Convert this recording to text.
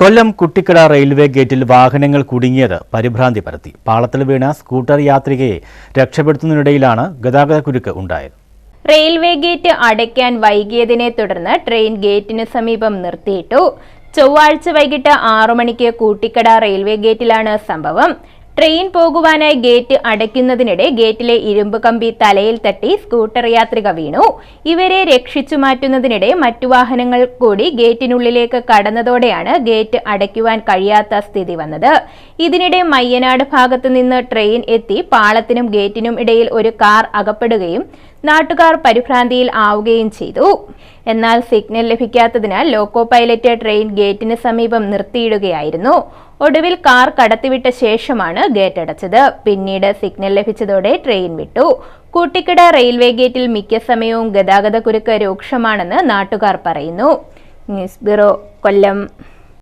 കൊല്ലം Kuttikkada railway ഗേറ്റിൽ വാഹനങ്ങൾ കുടുങ്ങിയത് പരിഭ്രാന്തി പരത്തി. പാളത്തിൽ വീണ സ്കൂട്ടർ യാത്രികയെ രക്ഷപ്പെടുത്തുന്നതിനിടയിലാണ് ഗതാഗതക്കുരുക്ക് ഉണ്ടായത്. റെയിൽവേ ഗേറ്റ് അടയ്ക്കാൻ വൈകിയതിനെ തുടർന്ന് ട്രെയിൻ ഗേറ്റിന് സമീപം നിർത്തിയിട്ടു. ചൊവ്വാഴ്ച വൈകിട്ട് ആറു മണിക്ക് കൂട്ടിക്കട റെയിൽവേ ഗേറ്റിലാണ് സംഭവം. ട്രെയിൻ പോകുവാനായി ഗേറ്റ് അടയ്ക്കുന്നതിനിടെ ഗേറ്റിലെ ഇരുമ്പ് കമ്പി തലയിൽ തട്ടി സ്കൂട്ടർ യാത്രിക വീണു. ഇവരെ രക്ഷിച്ചു മാറ്റുന്നതിനിടെ മറ്റു വാഹനങ്ങൾ കൂടി ഗേറ്റിനുള്ളിലേക്ക് കടന്നതോടെയാണ് ഗേറ്റ് അടയ്ക്കുവാൻ കഴിയാത്ത സ്ഥിതി വന്നത്. ഇതിനിടെ മയ്യനാട് ഭാഗത്തുനിന്ന് ട്രെയിൻ എത്തി പാളത്തിനും ഗേറ്റിനും ഇടയിൽ ഒരു കാർ അകപ്പെടുകയും നാട്ടുകാർ പരിഭ്രാന്തിയിൽ ആവുകയും ചെയ്തു. എന്നാൽ സിഗ്നൽ ലഭിക്കാത്തതിനാൽ ലോക്കോ പൈലറ്റ് ട്രെയിൻ ഗേറ്റിന് സമീപം നിർത്തിയിടുകയായിരുന്നു. ഒടുവിൽ കാർ കടത്തിവിട്ട ശേഷമാണ് ഗേറ്റ് അടച്ചത്. പിന്നീട് സിഗ്നൽ ലഭിച്ചതോടെ ട്രെയിൻ വിട്ടു. കൂട്ടിക്കട റെയിൽവേ ഗേറ്റിൽ മിക്ക സമയവും ഗതാഗത കുരുക്ക് രൂക്ഷമാണെന്ന് നാട്ടുകാർ പറയുന്നു. News bureau Kollam.